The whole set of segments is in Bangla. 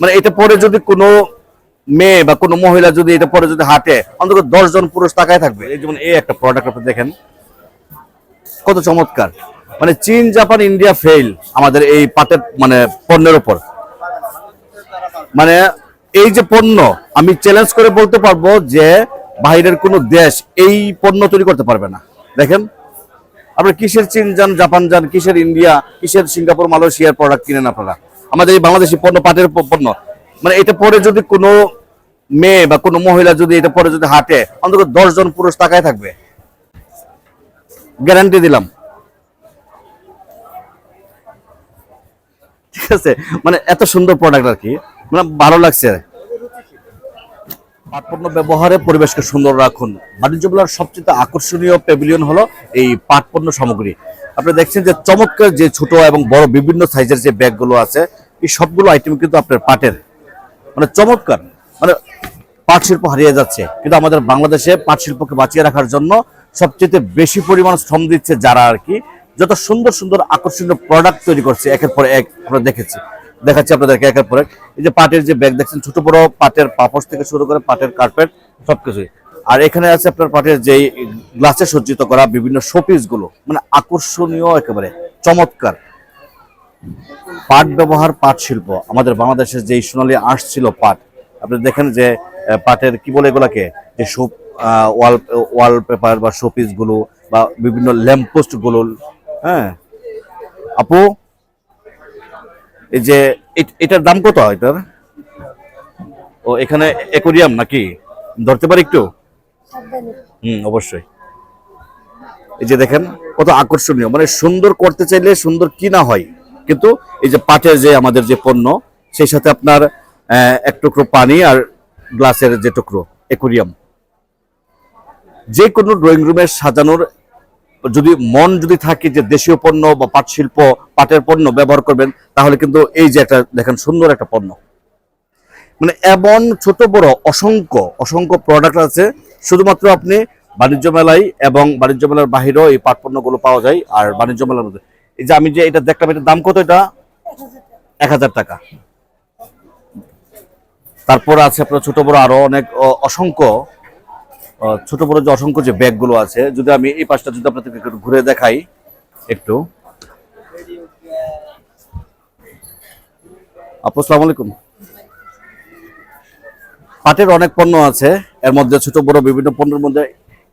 মানে এটা পরে যদি কোনো মেয়ে বা কোনো মহিলা যদি এটা পরে যদি হাঁটে, অন্তত দশ জন পুরুষ তাকায় থাকবে। এই যেমন এই একটা প্রোডাক্ট আপনি দেখেন, কত চমৎকার। মানে চীন, জাপান, ইন্ডিয়া ফেল আমাদের এই পাটের মানে পণ্যের উপর। মানে এই যে পণ্য, আমি চ্যালেঞ্জ করে বলতে পারব যে বাইরের কোনো দেশ এই পণ্য তৈরি করতে পারবে না। দেখেন, আপনার কিসের চীন যান, জাপান যান, কিসের ইন্ডিয়া, কিসের সিঙ্গাপুর, মালয়েশিয়ার প্রোডাক্ট কিনেন আপনারা? আমাদের এই বাংলাদেশি পণ্য, পাটের পণ্য। মানে এটা পরে যদি কোনো মেয়ে বা কোনো মহিলা যদি এটা পরে যদি হাঁটে, অন্তত দশ জন পুরুষ তাকায় থাকবে। গ্যারান্টি দিলাম। ঠিক আছে? মানে এত সুন্দর প্রোডাক্ট আর কি। মানে ভালো লাগছে। পাটপণ্য ব্যবহারে পরিবেশকে সুন্দর রাখুন। বাণিজ্য মেলার সবচেয়ে আকর্ষণীয় প্যাভিলিয়ন হলো এই পাট পণ্য সামগ্রী। আপনি দেখছেন যে চমৎকার যে ছোট এবং বড় বিভিন্ন সাইজের যে ব্যাগগুলো আছে এই সবগুলো আইটেম কিন্তু আপনার পাটের। মানে চমৎকার। মানে পাট শিল্প হারিয়ে যাচ্ছে। কিন্তু আমাদের বাংলাদেশে পাট শিল্পকে বাঁচিয়ে রাখার জন্য সবচেয়ে বেশি পরিমাণ শ্রম দিচ্ছে যারা আর কি। যত সুন্দর সুন্দর, আকর্ষণীয় প্রোডাক্ট তৈরি করছে, একের পর এক আমরা দেখেছি। দেখাচ্ছি আপনাদেরকে একের পর এক। এই যে পাটের যে ব্যাগ দেখছেন, ছোট, বড় পাটের পাপোশ থেকে শুরু করে পাটের কার্পেট সবকিছুই। আর এখানে আছে আপনার পাটের যে গ্লাসে সজ্জিত করা বিভিন্ন শোপিসগুলো। মানে আকর্ষণীয় একেবারে। চমৎকার। পাট ব্যবহার, পাট শিল্প। আমাদের বাংলাদেশে যে সোনালী আর্টস ছিল পাট, আপনি দেখেন যে পাটের কি বলে এগুলাকে? যে শো ওয়াল ওয়াল পেপার বা শোপিসগুলো বা বিভিন্ন ল্যাম্পপোস্টগুলো হ্যাঁ? আপু, এই যে এটার দাম কত হয় এটার? ও, এখানে অ্যাকোরিয়াম নাকি? ধরতে পারি একটু? হুম, অবশ্যই। এই যে দেখেন, কত আকর্ষণীয়। মানে সুন্দর করতে চাইলে সুন্দর কি না হয়? কিন্তু এই যে পাটের যে আমাদের যে পণ্য, সেই সাথে আপনার এক টুকরো পানি আর গ্লাসের যে টুকরো অ্যাকোরিয়াম যে কোনো ড্রয়িং রুমে সাজানোর, যদি মন যদি থাকে যে দেশীয় পণ্য বা পাট শিল্প, পাটের পণ্য ব্যবহার করবেন, তাহলে কিন্তু এই যে একটা, দেখেন সুন্দর একটা পণ্য। মানে এমন ছোট বড় অসংখ্য অসংখ্য প্রোডাক্ট আছে, শুধুমাত্র আপনি বাণিজ্য মেলায় এবং বাণিজ্য মেলার বাহিরেও এই পাট পণ্যগুলো পাওয়া যায়, আর বাণিজ্য মেলার মধ্যে। এই যে আমি যে এটা দেখলাম, এটার দাম কত এটা? এক হাজার টাকা। তারপর আছে আপনার ছোট বড় আরও অনেক অসংখ্য ছোট বড় যে অসংখ্য যে ব্যাগগুলো আছে, যদি আমি এই পাশটা যদি আপনাদেরকে একটু ঘুরে দেখাই, একটু। আপু, আসসালামু আলাইকুম। পাটের অনেক পণ্য আছে, এর মধ্যে ছোট বড় বিভিন্ন পণ্যের মধ্যে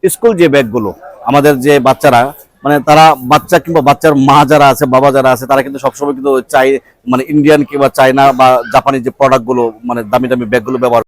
স্কুল যে ব্যাগগুলো, আমাদের যে বাচ্চারা মানে তারা বাচ্চা কিংবা বাচ্চার মা যারা আছে, বাবা যারা আছে, তারা কিন্তু সবসময় কিন্তু চাই মানে ইন্ডিয়ান কিংবা চায়না বা জাপানি যে প্রোডাক্টগুলো মানে দামি দামি ব্যাগগুলো ব্যবহার